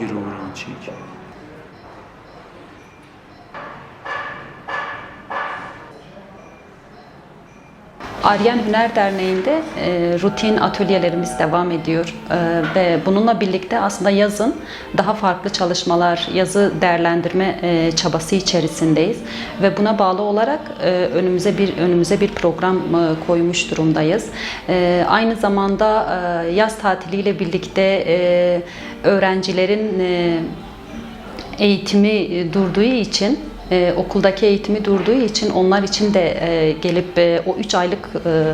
给它完成。Aryan Hüner Derneği'nde e, rutin atölyelerimiz devam ediyor E, ve bununla birlikte aslında yazın daha farklı çalışmalar, yazı değerlendirme e, çabası içerisindeyiz ve buna bağlı olarak e, önümüze bir önümüze bir program e, koymuş durumdayız. E, aynı zamanda e, yaz tatiliyle birlikte e, öğrencilerin e, eğitimi e, durduğu için e, okuldaki eğitimi durduğu için onlar için de e, gelip e, o 3 aylık e,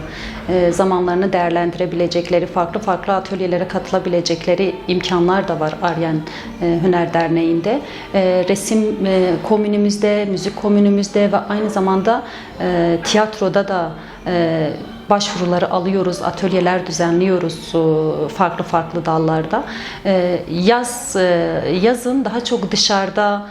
e, zamanlarını değerlendirebilecekleri, farklı farklı atölyelere katılabilecekleri imkanlar da var Aryan e, Hüner Derneği'nde. E, resim e, komünümüzde, müzik komünümüzde ve aynı zamanda e, tiyatroda da e, başvuruları alıyoruz, atölyeler düzenliyoruz e, farklı farklı dallarda. E, Yaz e, yazın daha çok dışarıda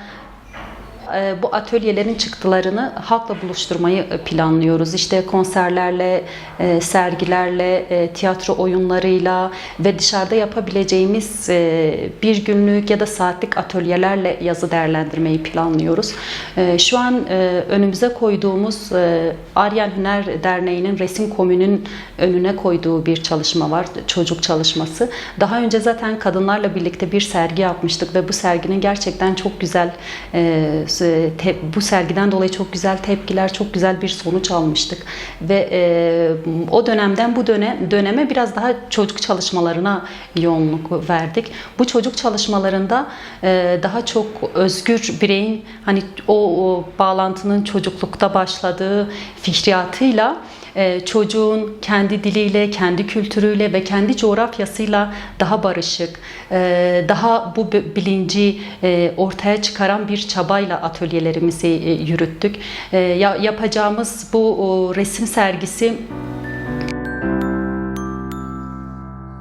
bu atölyelerin çıktılarını halkla buluşturmayı e, planlıyoruz. İşte konserlerle, e, sergilerle, e, tiyatro oyunlarıyla ve dışarıda yapabileceğimiz e, bir günlük ya da saatlik atölyelerle yazı değerlendirmeyi planlıyoruz. E, Şu an e, önümüze koyduğumuz e, Aryan Hüner Derneği'nin resim komünün önüne koyduğu bir çalışma var, çocuk çalışması. Daha önce zaten kadınlarla birlikte bir sergi yapmıştık ve bu serginin gerçekten çok güzel e, te- bu sergiden dolayı çok güzel tepkiler, çok güzel bir sonuç almıştık ve e, o dönemden bu dönem döneme biraz daha çocuk çalışmalarına yoğunluk verdik. Bu çocuk çalışmalarında e, daha çok özgür bireyin hani o, o bağlantının çocuklukta başladığı fikriyatıyla e, çocuğun kendi diliyle, kendi kültürüyle ve kendi coğrafyasıyla daha barışık, e, daha bu bi- bilinci e, ortaya çıkaran bir çabayla atölyelerimizi e, yürüttük. E, ya- Yapacağımız bu resim sergisi